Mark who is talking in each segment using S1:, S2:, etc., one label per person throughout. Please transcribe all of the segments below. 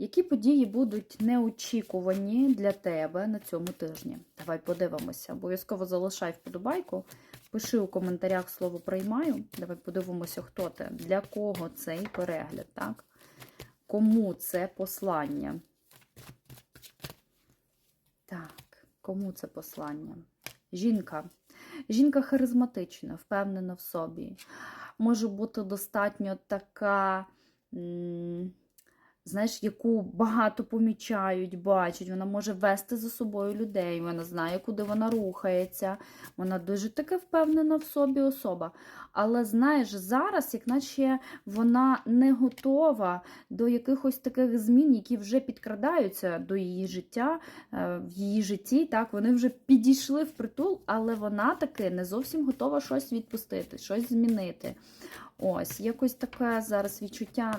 S1: Які події будуть неочікувані для тебе на цьому тижні? Давай подивимося. Обов'язково залишай вподобайку. Пиши у коментарях слово приймаю. Давай подивимося, хто ти, для кого цей перегляд, так? Кому це послання? Так, кому це послання? Жінка. Жінка харизматична, впевнена в собі. Може бути достатньо така, знаєш, яку багато помічають, бачать. Вона може вести за собою людей, вона знає, куди вона рухається. Вона дуже таки впевнена в собі особа. Але знаєш, зараз, як наче вона не готова до якихось таких змін, які вже підкрадаються до її життя, е, в її житті. Так, вони вже підійшли в притул, але вона таки не зовсім готова щось відпустити, щось змінити. Ось, якось таке зараз відчуття,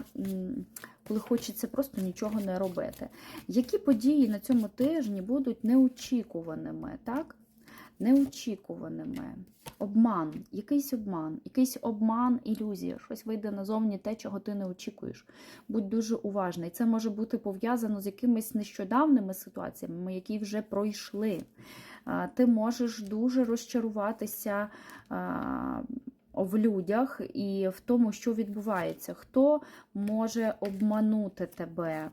S1: коли хочеться просто нічого не робити. Які події на цьому тижні будуть неочікуваними, так? Неочікуваними. Обман, якийсь обман, якийсь обман, ілюзія, щось вийде назовні те, чого ти не очікуєш. Будь дуже уважний. Це може бути пов'язано з якимись нещодавними ситуаціями, які вже пройшли. Ти можеш дуже розчаруватися в людях і в тому, що відбувається. Хто може обманути тебе?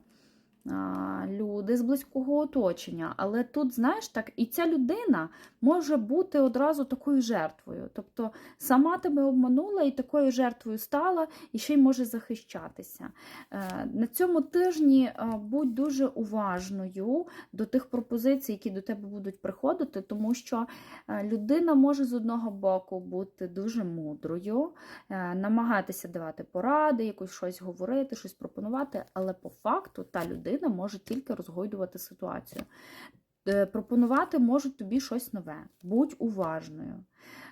S1: Люди з близького оточення. Але тут, знаєш, так, і ця людина може бути одразу такою жертвою. Тобто сама тебе обманула і такою жертвою стала, і ще й може захищатися. Е, На цьому тижні е, будь дуже уважною до тих пропозицій, які до тебе будуть приходити, тому що е, людина може з одного боку бути дуже мудрою, намагатися давати поради, якось щось говорити, щось пропонувати, але по факту та людина може тільки розгойдувати ситуацію. Е, Пропонувати можуть тобі щось нове. Будь уважною.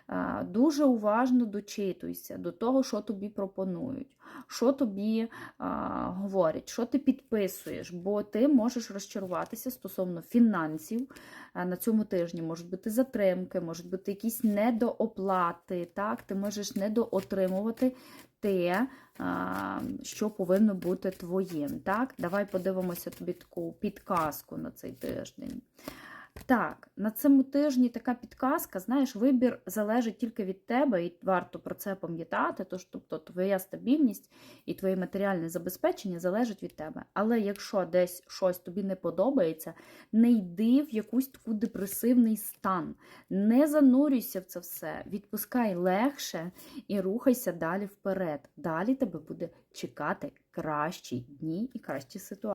S1: Е, Дуже уважно дочитуйся до того, що тобі пропонують, що тобі а, говорять, що ти підписуєш, бо ти можеш розчаруватися стосовно фінансів. Е, На цьому тижні можуть бути затримки, можуть бути якісь недооплати. Так? Ти можеш недоотримувати те, а, що повинно бути твоїм. Так? Давай подивимося тобі таку підказку на цей тиждень. Так, на цьому тижні така підказка, знаєш, вибір залежить тільки від тебе, і варто про це пам'ятати. Тож, тобто, твоя стабільність і твоє матеріальне забезпечення залежить від тебе. Але якщо десь щось тобі не подобається, не йди в якийсь таку депресивний стан, не занурюйся в це все, відпускай легше і рухайся далі вперед. Далі тебе буде чекати кращі дні і кращі ситуації.